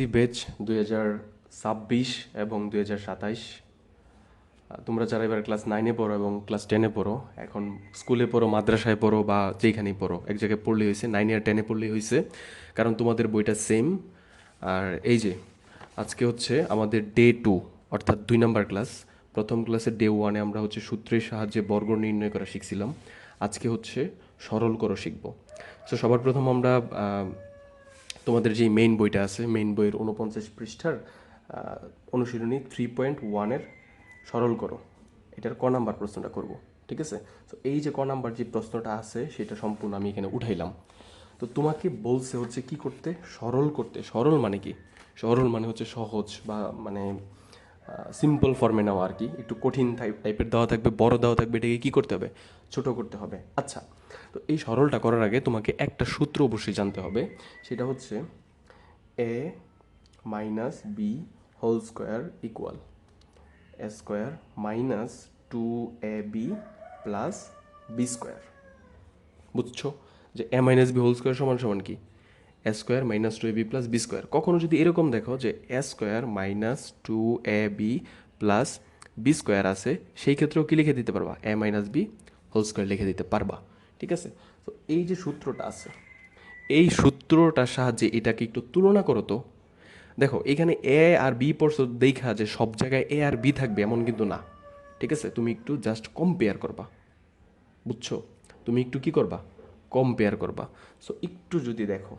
HSC বেচ দুই হাজার ছাব্বিশ এবং দুই হাজার সাতাইশ। তোমরা যারা এবার ক্লাস নাইনে পড়ো এবং ক্লাস টেনে পড়ো, এখন স্কুলে পড়ো, মাদ্রাসায় পড়ো বা যেখানেই পড়ো, এক জায়গায় পড়লেই হয়েছে, নাইনে আর টেনে পড়লেই হয়েছে, কারণ তোমাদের বইটা সেম আর এই যে, আজকে হচ্ছে আমাদের ডে টু অর্থাৎ দুই নাম্বার ক্লাস। প্রথম ক্লাসের ডে ওয়ানে আমরা হচ্ছে সূত্রের সাহায্যে বর্গ নির্ণয় করা শিখছিলাম। আজকে হচ্ছে সরল করো শিখব। সো সবার প্রথম আমরা তোমাদের যে মেইন বইটা আছে মেইন বইয়ের উনপঞ্চাশ পৃষ্ঠার অনুশীলনী থ্রি পয়েন্ট ওয়ানের সরল করো। এটার ক নাম্বার প্রশ্নটা করব, ঠিক আছে? তো এই যে ক নাম্বার যে প্রশ্নটা আছে, সেটা সম্পূর্ণ আমি এখানে উঠাইলাম। তো তোমাকে বলছে হচ্ছে কি করতে? সরল করতে। সরল মানে কি? সরল মানে হচ্ছে সহজ বা মানে সিম্পল ফর্মে নেওয়া আর কি। একটু কঠিন টাইপ টাইপের দেওয়া থাকবে, বড় দেওয়া থাকবে, এটাকে কী করতে হবে? ছোট করতে হবে। আচ্ছা তো এই সরলটা করার আগে তোমাকে একটা সূত্র অবশ্যই জানতে হবে। সেটা হচ্ছে A minus B whole square equal A square minus two A B plus B square বুঝছ? যে A minus B whole square সমান সমান কি? A square minus two A B plus B square. কখনো যদি এরকম দেখো যে A square minus two A B plus B square আছে, সেই ক্ষেত্রেও কি লিখে দিতে পারবা? A minus B whole square লিখে দিতে পারবা। ঠিক আছে? তো এই যে সূত্রটা আছে, এই সূত্রটার সাহায্যে এটাকে একটু তুলনা করো তো। দেখো, এখানে এ আর বি পড়ছো দেখা যে সব জায়গায় এ আর বি থাকবে এমন কিন্তু না। ঠিক আছে? তুমি একটু জাস্ট কম্পেয়ার করবা। বুঝছ? তুমি একটু কি করবা? কম্পেয়ার করবা। সো একটু যদি দেখো।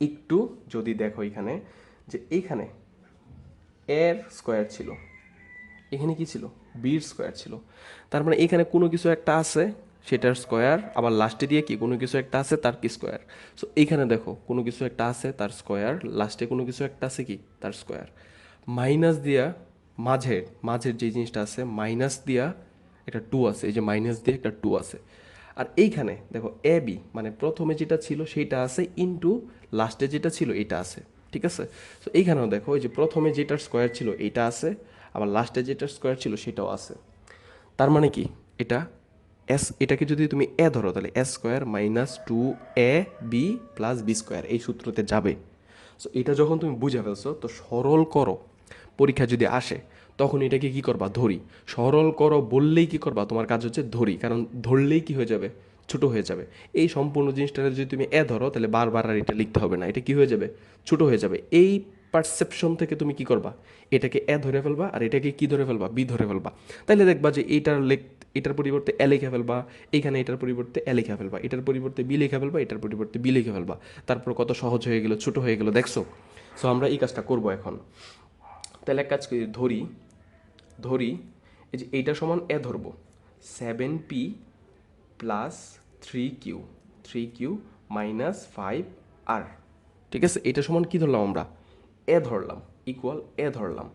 একটু যদি দেখো এখানে, যে এইখানে এর স্কোয়ার ছিল। এখানে কি ছিল? বির স্কোয়ার ছিল। তার মানে এখানে কোনো কিছু একটা আছে, সেটার স্কোয়ার। আবার লাস্টে দিয়ে কি? কোনো কিছু একটা আছে, তার কি স্কোয়ার? সো এইখানে দেখো, কোনো কিছু একটা আছে, তার স্কোয়ার। লাস্টে কোনো কিছু একটা আছে কি? তার স্কোয়ার। মাইনাস দিয়া মাঝের মাঝের যে জিনিসটা আছে, মাইনাস দিয়া এটা টু আছে। এই যে মাইনাস দিয়ে একটা টু আছে। আর এইখানে, দেখো এ বি মানে প্রথমে যেটা ছিল সেইটা আছে ইনটু লাস্টে যেটা ছিল এটা আছে, ঠিক আছে? তো এইখানেও দেখো, ওই যে প্রথমে যেটার স্কোয়ার ছিল এইটা আছে, আবার লাস্টে যেটার স্কোয়ার ছিল সেটাও আছে। তার মানে কি? এটা এস এটাকে যদি তুমি এ ধরো, তাহলে S square minus two A B plus B square এই সূত্রতে যাবে। সো এটা যখন তুমি বুঝে ফেলছো, তো সরল করো। পরীক্ষা যদি আসে তখন এটাকে কি করবা? ধরি। সরল করো, বললেই কি করবা? তোমার কাজ হচ্ছে ধরি। কারণ ধরলেই কি হয়ে যাবে? ছোট হয়ে যাবে। এই সম্পূর্ণ জিনিসটা যদি তুমি এ ধরো, তাহলে বারবার আর এটা লিখতে হবে না। এটা কি হয়ে যাবে? ছোট হয়ে যাবে। এই পারসেপশন থেকে তুমি কি করবা? এটাকে এ ধরে ফেলবা আর এটাকে কি ধরে ফেলবা? বি ধরে ফেলবা। তাহলে দেখবা যে এইটার লেখ, এটার পরিবর্তে এ লিখে ফেলবা, এখানে এটার পরিবর্তে এ লিখে ফেলবা, এটার পরিবর্তে বি লিখে ফেলবা, এটার পরিবর্তে বি লিখে ফেলবা। তারপর কত সহজ হয়ে গেল, ছোট হয়ে গেলো, দেখছ? সো আমরা এই কাজটা করব এখন। তাহলে এক কাজ করি, ধরি। ধরি, এই যে এইটা সমান এ ধরবো। Seven P plus three Q three Q minus five R ঠিক আছে? এটা সমান কি ধরলাম আমরা? এ ধরলাম ইকুয়াল এ ধরলাম।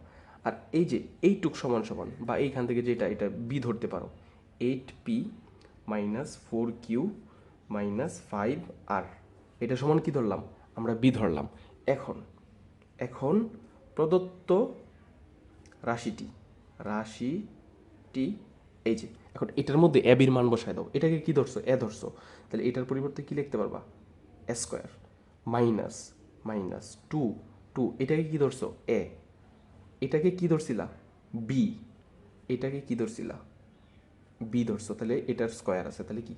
আর এই যে এইটুক সমান সমান, বা এইখান থেকে যেটা, এটা বি ধরতে পারো। Eight P minus four Q minus five R এটা সমান কি ধরলাম? আমরা বি ধরলাম। এখন এখন প্রদত্ত রাশিটি। রাশিটি এই যে, এখন এটার মধ্যে অ্যাবির মান বসায় দাও। এটাকে কি ধরছো? এ ধরছো। তাহলে এটার পরিবর্তে কি লিখতে পারবা? Square, minus minus two two. এটাকে কি ধরছো? এ। এটাকে কি ধরছিলা? বি। এটাকে কি ধরছিলা? বি ধরছো। তাহলে এটার স্কোয়ার আছে। তাহলে কি?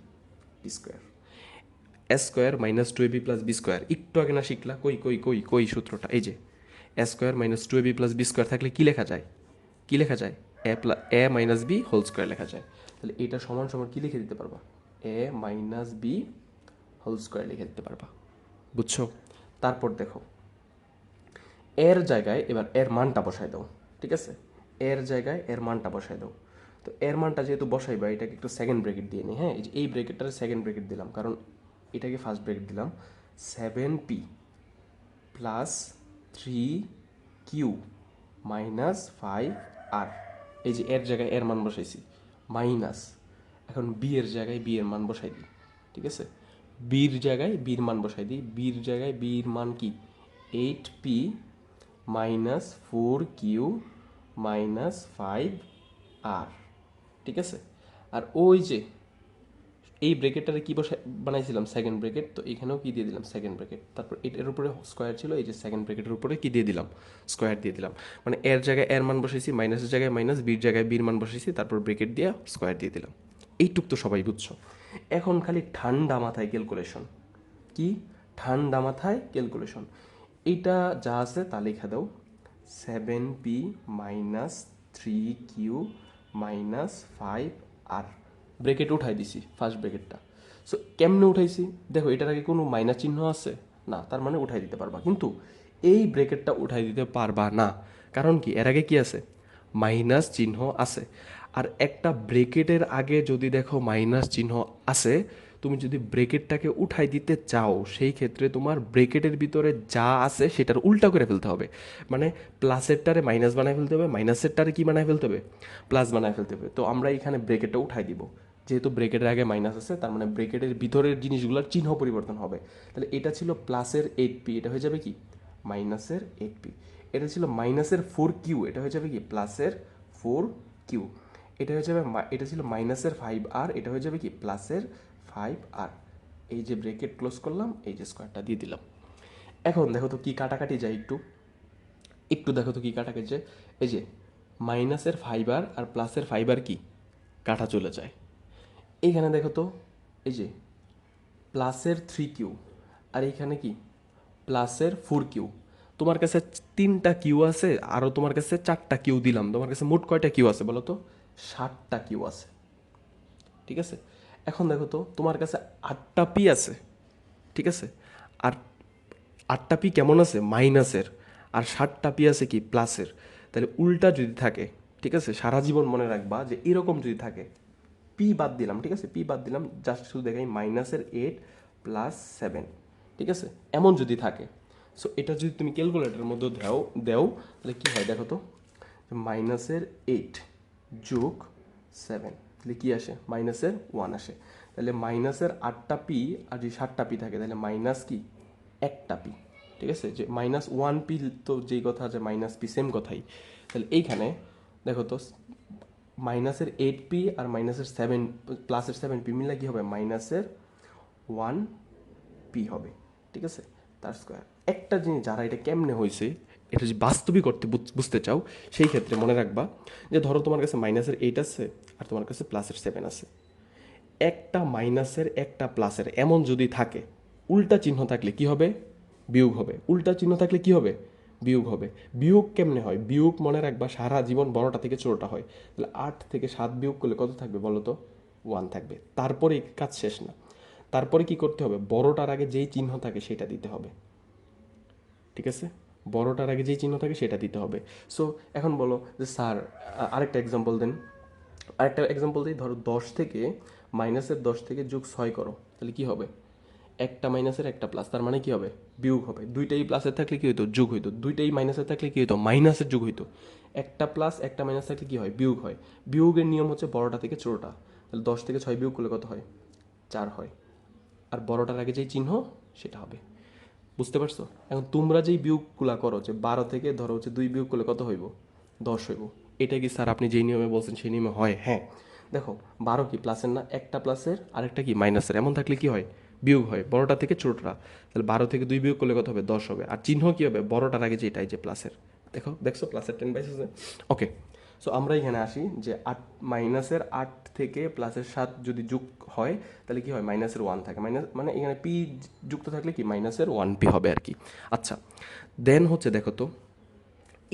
B square. A square minus two A B plus B square. একটু আগে না শিখলা? কই কই কই কই সূত্রটা? এই যে, A square minus two A B plus B square থাকলে কি লেখা যায়? কি লেখা যায়? A plus A minus B whole square লেখা যায়। তাহলে এটা সমান সমান কি লিখে দিতে পারবা? A minus B whole square লিখে দিতে পারবা। বুঝছ? তারপর দেখো। এর জায়গায় এবার এর মানটা বসাই দাও, ঠিক আছে? এর জায়গায় এর মানটা বসাই দাও। তো এর মানটা যেহেতু বসাইবা, এটাকে একটু সেকেন্ড ব্রেকেট দিয়ে নিই হ্যাঁ? এই যে এই ব্রেকেটটার সেকেন্ড ব্রেকেট দিলাম, কারণ এটাকে ফার্স্ট ব্রেকেট দিলাম। Seven P plus three Q minus five R এই যে এর জায়গায় এর মান বসাইছি, মাইনাস, এখন বি এর জায়গায় বি এর মান বসাই দিই, ঠিক আছে? বির জায়গায় বির মান বসাই দিই বির জায়গায় বির মান কি? Eight P minus four Q minus five R, ঠিক আছে? আর ওই যে এই ব্রেকেটটারে কি বসে, বানাইছিলাম সেকেন্ড ব্রেকেট তো এখানেও কি দিয়ে দিলাম সেকেন্ড ব্রেকেট তারপর এটার উপরে স্কোয়ার ছিল, এই যে সেকেন্ড ব্রেকেটের উপরে কি দিয়ে দিলাম? স্কোয়ার দিয়ে দিলাম। মানে এর জায়গায় এর মান বসাইছি মাইনাসের জায়গায় মাইনাস বির জায়গায় বির মান বসাইছি, তারপর ব্রেকেট দিয়ে স্কোয়ার দিয়ে দিলাম। এইটুক তো সবাই বুঝছ। এখন খালি ঠান্ডা মাথায় ক্যালকুলেশন কি? ঠান্ডা মাথায় ক্যালকুলেশন এইটা যা আছে তা লেখা দাও। Seven P minus three Q minus five R bracket উঠাই দিছি ফার্স্ট ব্রেকেটটা। সো কেমনে উঠাইছি? দেখো, এটার আগে কোনো মাইনাস চিহ্ন আছে? না, তার মানে উঠাই দিতে পারবা। কিন্তু এই ব্রেকেটটা উঠাই দিতে পারবা না। কারণ কি? এর আগে কি আছে? মাইনাস চিহ্ন আছে। আর একটা ব্রেকেটের আগে যদি দেখো মাইনাস চিহ্ন আছে, তুমি যদি ব্রেকেটটাকে উঠাই দিতে চাও, সেই ক্ষেত্রে তোমার ব্রেকেটের ভিতরে যা আছে সেটার উল্টা করে ফেলতে হবে। মানে প্লাসেরটারে মাইনাস বানায় ফেলতে হবে মাইনাসেরটারে কি বানায় ফেলতে হবে? প্লাস বানায় ফেলতে হবে। তো আমরা এখানে ব্রেকেটটা উঠাই দিব। যেহেতু ব্রেকেটের আগে মাইনাস আছে, তার মানে ব্রেকেটের ভিতরের জিনিসগুলোর চিহ্ন পরিবর্তন হবে। তাহলে এটা ছিল প্লাসের এইট পি এটা হয়ে যাবে কি? মাইনাসের এইট পি এটা ছিল মাইনাসের ফোর কিউ এটা হয়ে যাবে কি? প্লাসের ফোর কিউ এটা হয়ে যাবে এটা ছিল মাইনাসের ফাইভ আর এটা হয়ে যাবে কি? প্লাসের ফাইভ আর এই যে ব্রেকেট ক্লোজ করলাম, এই যে স্কোয়ারটা দিয়ে দিলাম। এখন দেখো তো কী কাটাকাটি যায় একটু। একটু দেখো তো কী কাটাকাটি যায়। এই যে মাইনাসের ফাইবার আর প্লাসের ফাইবার কি? কাটা চলে যায়। এইখানে দেখো তো, এই যে, প্লাসের থ্রি কিউ আর এইখানে কি? প্লাসের ফোর কিউ তোমার কাছে তিনটা কিউ আছে আরও তোমার কাছে চারটা কিউ দিলাম। তোমার কাছে মোট কয়টা কিউ আছে বলো তো? ষাটটা কিউ আছে। ঠিক আছে? এখন দেখো তো, তোমার কাছে আটটা পি আছে। ঠিক আছে? আর আটটা পি কেমন আছে? মাইনাসের। আর ষাটটা পি আছে কি? প্লাসের। তাহলে উল্টা যদি থাকে, ঠিক আছে? সারা জীবন মনে রাখবা যে এরকম যদি থাকে পি বাদ দিলাম, ঠিক আছে? পি বাদ দিলাম জাস্ট শুধু দেখাই মাইনাসের এইট প্লাস সেভেন ঠিক আছে? এমন যদি থাকে সো এটা যদি তুমি ক্যালকুলেটারের মধ্যে দাও, দেও, তাহলে কী হয় দেখো তো? মাইনাসের এইট যোগ সেভেন তাহলে কী আসে? মাইনাসের ওয়ান আসে। তাহলে মাইনাসের আটটা পি আর যদি সাতটা পি থাকে, তাহলে মাইনাস কি? একটা পি ঠিক আছে? যে মাইনাস ওয়ান পি তো যেই কথা আছে মাইনাস পি সেম কথাই। তাহলে এইখানে, দেখো তো মাইনাসের এইট পি আর মাইনাসের সেভেন প্লাসের সেভেন পি মিলে কী হবে? মাইনাসের ওয়ান পি হবে। ঠিক আছে? তার স্কোয়ার একটা জিনিস যারা এটা কেমনে হয়েছে, এটা যদি বাস্তবিক করতে বুঝতে চাও, সেই ক্ষেত্রে মনে রাখবা যে ধরো তোমার কাছে মাইনাসের এইট আছে আর তোমার কাছে প্লাসের সেভেন আছে। একটা মাইনাসের, একটা প্লাসের এমন যদি থাকে, উল্টা চিহ্ন থাকলে কি হবে? বিয়োগ হবে। উল্টা চিহ্ন থাকলে কি হবে? বিয়োগ হবে। বিয়োগ কেমনে হয়? বিয়োগ মনে রাখবা সারা জীবন বড়টা থেকে ছোটটা হয়। তাহলে আট থেকে সাত বিয়োগ করলে কত থাকবে বলো তো? ওয়ান থাকবে। তারপরে কাজ শেষ না। তারপরে কি করতে হবে? বড়টার আগে যেই চিহ্ন থাকে সেটা দিতে হবে। ঠিক আছে? বড়টার আগে যেই চিহ্ন থাকে সেটা দিতে হবে। সো এখন বলো যে স্যার আরেকটা এক্সাম্পল দেন। আরেকটা এক্সাম্পল দিই। ধরো দশ থেকে মাইনাসের দশ থেকে যোগ ছয় করো। তাহলে কি হবে? একটা মাইনাসের একটা প্লাস তার মানে কি হবে? বিয়োগ হবে। দুইটাই প্লাসের থাকলে কি হইতো? যোগ হইতো। দুইটাই মাইনাসের থাকলে কি হইতো? মাইনাসের যোগ হইতো। একটা প্লাস একটা মাইনাস থাকলে কি হয়? বিয়োগ হয়। বিয়োগের নিয়ম হচ্ছে বড়টা থেকে ছোটটা। তাহলে দশ থেকে ছয় বিয়োগ করলে কত হয়? চার হয়। আর বড়টার আগে যেই চিহ্ন, সেটা হবে। বুঝতে পারছ? এখন তোমরা যেই বিয়োগগুলা করো, যে বারো থেকে ধরো হচ্ছে দুই বিয়োগ করলে কত হইব? দশ হইব। এটা কি স্যার আপনি যেই নিয়মে বলছেন, সেই নিয়মে হয়? হ্যাঁ। দেখো, বারো কি প্লাসের না? একটা প্লাসের আরেকটা কি? মাইনাসের এমন থাকলে কি হয়? বিয়োগ হয়, বড়টা থেকে ছোটটা। তাহলে বারো থেকে দুই বিয়োগ করলে কত হবে? দশ হবে। আর চিহ্ন কী হবে? বড়টার আগে যেটাই যে প্লাসের। দেখো, দেখছ? প্লাসের টেন বাইস ওকে সো আমরা এখানে আসি যে আট, মাইনাসের আট থেকে প্লাসের সাত যদি যুগ হয়, তাহলে কি হয়? মাইনাসের ওয়ান থাকে। মাইনাস মানে এখানে পি যুক্ত থাকলে কি? মাইনাসের ওয়ান পি হবে আর কি। আচ্ছা দেন হচ্ছে দেখো তো,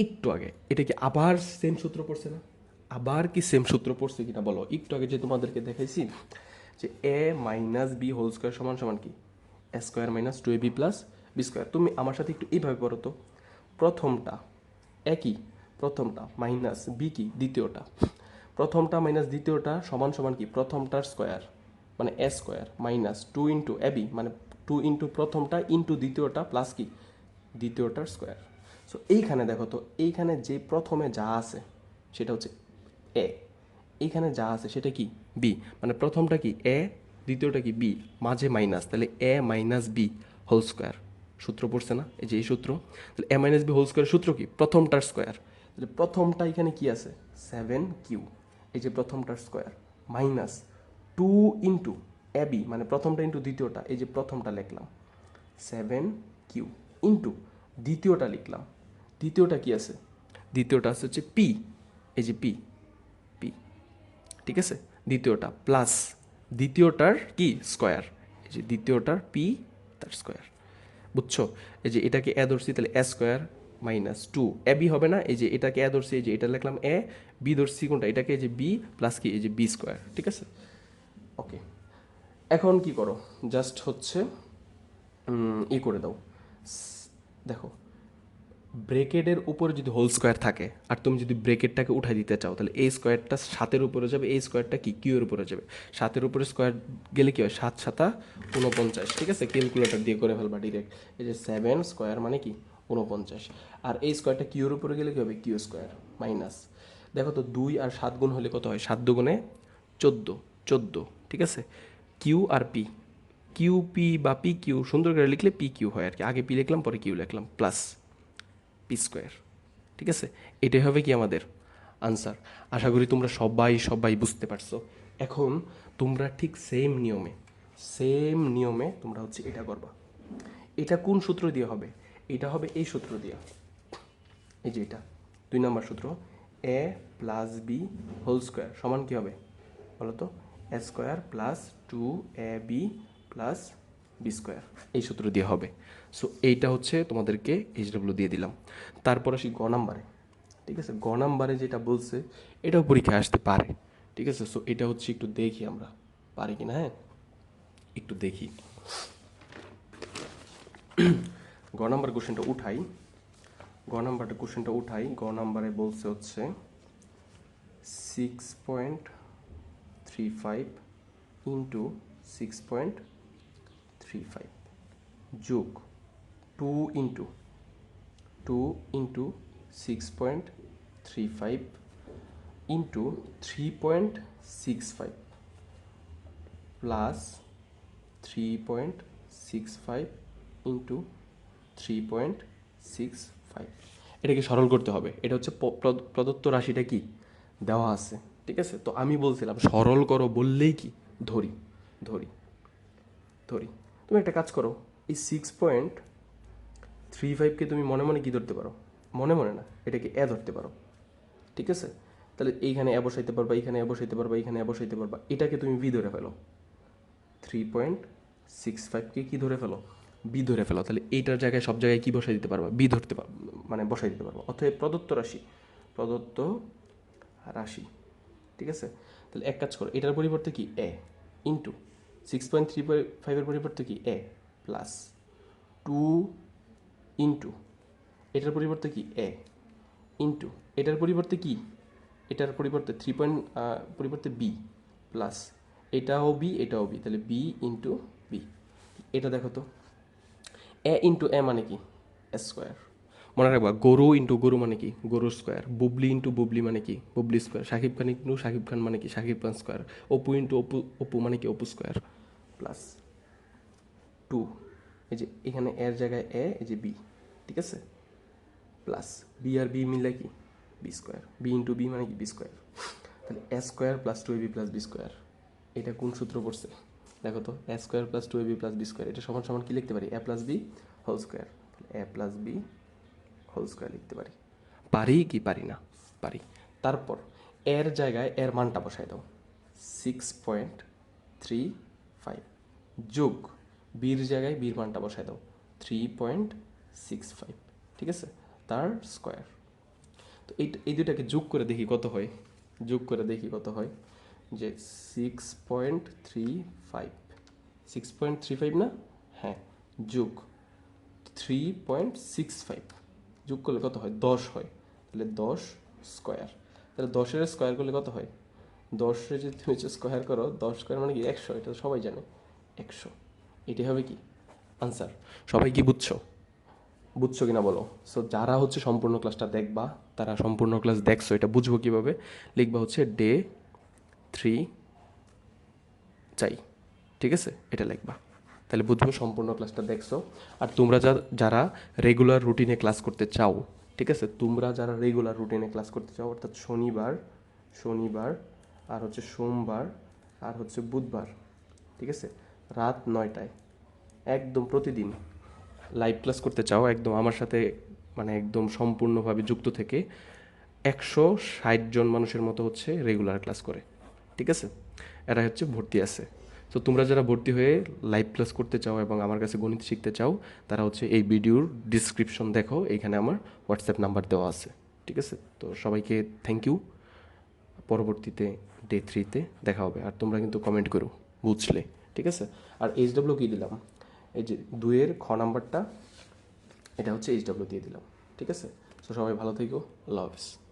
একটু আগে, এটা কি আবার সেম সূত্র পড়ছে না? আবার কি সেম সূত্র পড়ছে কিনা বলো? একটু আগে যে তোমাদেরকে দেখাইছি যে A minus B whole square সমান সমান কি? A square minus two A B plus B square. তুমি আমার সাথে একটু এইভাবে পড়ো তো। প্রথমটা একই প্রথমটা মাইনাস বি কি? দ্বিতীয়টা। প্রথমটা মাইনাস দ্বিতীয়টা সমান সমান কি? প্রথমটার স্কোয়ার মানে A square minus two into A B মানে টু ইন্টু প্রথমটা ইন্টু দ্বিতীয়টা প্লাস কি? দ্বিতীয়টার স্কোয়ার। সো এইখানে দেখো তো, এইখানে যে প্রথমে যা আছে, সেটা হচ্ছে এ। এইখানে যা আছে, সেটা কি? বি মানে প্রথমটা কি এ দ্বিতীয়টা কি বি মাঝে মাইনাস তাহলে A minus B whole square সূত্র পড়ছে না? এই যে এই সূত্র। তাহলে A minus B whole square সূত্র কি? প্রথমটার স্কোয়ার তাহলে প্রথমটা এখানে কি আছে? সেভেন কিউ এই যে প্রথমটার square minus two into A B মানে প্রথমটা ইন্টু দ্বিতীয়টা, এই যে প্রথমটা লিখলাম। সেভেন কিউ ইন্টু দ্বিতীয়টা লিখলাম। দ্বিতীয়টা কি আছে? দ্বিতীয়টা আছে হচ্ছে পি এই যে পি পি ঠিক আছে? দ্বিতীয়টা প্লাস দ্বিতীয়টার কি? স্কোয়ার এই যে দ্বিতীয়টার পি তার স্কোয়ার বুঝছ? এই যে এটাকে এ ধরছি, তাহলে A square minus two A B হবে না? এই যে এটাকে এ ধরছি, এই যে এটা লিখলাম এ বি ধরছি কোনটা? এটাকে এই যে বি প্লাস কি? এই যে বি স্কোয়ার ঠিক আছে? ওকে এখন কি করো? জাস্ট হচ্ছে ই করে দাও। দেখো ব্রেকেটের উপরে যদি হোল স্কোয়ার থাকে, আর তুমি যদি ব্রেকেটটাকে উঠাই দিতে চাও, তাহলে এই স্কোয়ারটা সাতের উপরে যাবে এই স্কোয়ারটা কি? কিউ এর উপরে যাবে। সাতের উপরে স্কোয়ার গেলে কি হয়? সাত, সাতা উনপঞ্চাশ ঠিক আছে? ক্যালকুলেটর দিয়ে করে ফেলবা ডিরেক্ট এই যে সেভেন স্কোয়ার মানে কি? উনপঞ্চাশ আর এই স্কোয়ারটা কিউর উপরে গেলে কী হবে? কিউ স্কোয়ার মাইনাস দেখো তো দুই আর সাত গুণ হলে কত হয়? সাত দুগুণে চোদ্দ চোদ্দ। ঠিক আছে? কিউ আর পি কিউ পি বা পি কিউ সুন্দর করে লিখলে পি কিউ হয় আর কি। আগে পি লিখলাম, পরে কিউ লিখলাম প্লাস পি স্কোয়ার ঠিক আছে? এটাই হবে কি আমাদের আনসার আশা করি তোমরা সবাই সবাই বুঝতে পারছ। এখন তোমরা ঠিক সেম নিয়মে সেম নিয়মে তোমরা হচ্ছে এটা করবা। এটা কোন সূত্র দিয়ে হবে? এটা হবে এই সূত্র দিয়ে। এই যে এটা, দুই নম্বর সূত্র। A plus B whole square সমান কি হবে? বলো তো। A square plus two A B plus B square এই সূত্র দিয়ে হবে। সো এইটা হচ্ছে তোমাদেরকে এইচডব্লিউ দিয়ে দিলাম। তারপর আসি গ নাম্বারে। ঠিক আছে? গ নাম্বারে যেটা বলছে, এটাও পরীক্ষায় আসতে পারে। ঠিক আছে? সো এটা হচ্ছে একটু দেখি আমরা। পারি কি না হ্যাঁ? একটু দেখি। গ নাম্বার কোশ্চেনটা উঠাই। গ নাম্বারটা কোশ্চেনটা উঠাই। গ নাম্বারে বলছে হচ্ছে six point three five into six point three five যোগ two into two into six point three five into three point six five plus three point six five into three point six five এটাকে সরল করতে হবে। এটা হচ্ছে প্রদত্ত রাশিটা কি? দেওয়া আছে। ঠিক আছে? তো আমি বলছিলাম সরল করো বললেই কি? ধরি ধরি ধরি। তুমি একটা কাজ করো, এই সিক্স পয়েন্ট থ্রি ফাইভকে তুমি মনে মনে কী ধরতে পারো? মনে মনে না, এটাকে এ ধরতে পারো। ঠিক আছে? তাহলে এইখানে এ বসাইতে পারবা, এইখানে এ বসাইতে পারবা, এইখানে এ বসাইতে পারবা। এটাকে তুমি বি ধরে ফেলো। থ্রি পয়েন্ট সিক্স ফাইভকে কী ধরে ফেলো? বি ধরে ফেলো। তাহলে এইটার জায়গায় সব জায়গায় কী বসাই দিতে পারবা? বি ধরতে পার মানে বসাই দিতে পারবা। অথবা প্রদত্ত রাশি প্রদত্ত রাশি। ঠিক আছে? তাহলে এক কাজ করো, এটার পরিবর্তে কি? A into six point three ফাইভের পরিবর্তে কি? এ প্লাস টু ইন্টু এটার পরিবর্তে কি? এ ইন্টু এটার পরিবর্তে কি? এটার পরিবর্তে থ্রি পয়েন্ট পরিবর্তে বি প্লাস এটাও বি এটাও বি তাহলে বি ইন্টু বি এটা দেখো তো। এ ইন্টু এ মানে কি? এ স্কোয়ার মনে রাখবা, গরু ইন্টু গরু মানে কি? গরু স্কোয়ার বুবলি ইন্টু বুবলি মানে কি? বুবলি স্কোয়ার সাকিব খান ইন্টু সাকিব খান মানে কি? সাকিব খান স্কোয়ার অপু ইন্টু অপু অপু মানে কি? অপু স্কোয়ার প্লাস টু এই যে এখানে এর জায়গায় এ, এই যে বি ঠিক আছে? প্লাস বি আর বি মিলে কি? B square B into B মানে কি? বি স্কোয়ার তাহলে A square plus two A B plus B square এটা কোন সূত্র পড়ছে? দেখো তো A square plus two A B plus B square এটা সমান সমান কি লিখতে পারি? A plus B whole square A plus B whole square লিখতে পারি। পারি কি পারি না? পারি। তারপর এর জায়গায় এর মানটা বসাই দাও। সিক্স পয়েন্ট থ্রি যোগ বির জায়গায় বির মানটা বসাই দাও। থ্রি পয়েন্ট সিক্স ফাইভ ঠিক আছে? তার স্কোয়ার তো এই এই দুটাকে যোগ করে দেখি কত হয়। যোগ করে দেখি কত হয় যে six point three five six point three five না? হ্যাঁ যোগ। থ্রি পয়েন্ট সিক্স ফাইভ যোগ করলে কত হয়? দশ হয়। তাহলে দশ স্কোয়ার তাহলে দশের স্কোয়ার করলে কত হয়? দশের যদি তুমি স্কোয়ার করো, দশ স্কোয়ার মানে কি? একশো, এটা সবাই জানে। একশো। এটি হবে কি? আনসার সবাই কি বুঝছ? বুঝছ কিনা বলো? সো যারা হচ্ছে সম্পূর্ণ ক্লাসটা দেখবা, তারা সম্পূর্ণ ক্লাস দেখছ, এটা বুঝব কীভাবে? লিখবা হচ্ছে ডে থ্রি চাই, ঠিক আছে? এটা লিখবা। তাহলে বুঝব সম্পূর্ণ ক্লাসটা দেখছ। আর তোমরা যা, যারা রেগুলার রুটিনে ক্লাস করতে চাও, ঠিক আছে? তোমরা যারা রেগুলার রুটিনে ক্লাস করতে চাও, অর্থাৎ শনিবার শনিবার, আর হচ্ছে সোমবার, আর হচ্ছে বুধবার, ঠিক আছে? রাত নয়টায়। একদম প্রতিদিন লাইভ ক্লাস করতে চাও, একদম আমার সাথে মানে একদম সম্পূর্ণভাবে যুক্ত থেকে একশো ষাট জন মানুষের মতো হচ্ছে রেগুলার ক্লাস করে। ঠিক আছে? এরা হচ্ছে ভর্তি আছে। তো তোমরা যারা ভর্তি হয়ে লাইভ ক্লাস করতে চাও এবং আমার কাছে গণিত শিখতে চাও, তারা হচ্ছে এই ভিডিওর ডিসক্রিপশন দেখো এইখানে আমার হোয়াটসঅ্যাপ নাম্বার দেওয়া আছে। ঠিক আছে? তো সবাইকে থ্যাংক ইউ পরবর্তীতে ডে থ্রিতে দেখা হবে। আর তোমরা কিন্তু কমেন্ট করো, বুঝলে। ঠিক আছে? আর এইচ ডাব্লিউ কী দিলাম? এই যে দুয়ের খ নাম্বারটা, এটা হচ্ছে এইচ ডাব্লিউ দিয়ে দিলাম। ঠিক আছে? তো সবাই ভালো থেকো। আল্লাহ হাফিজ।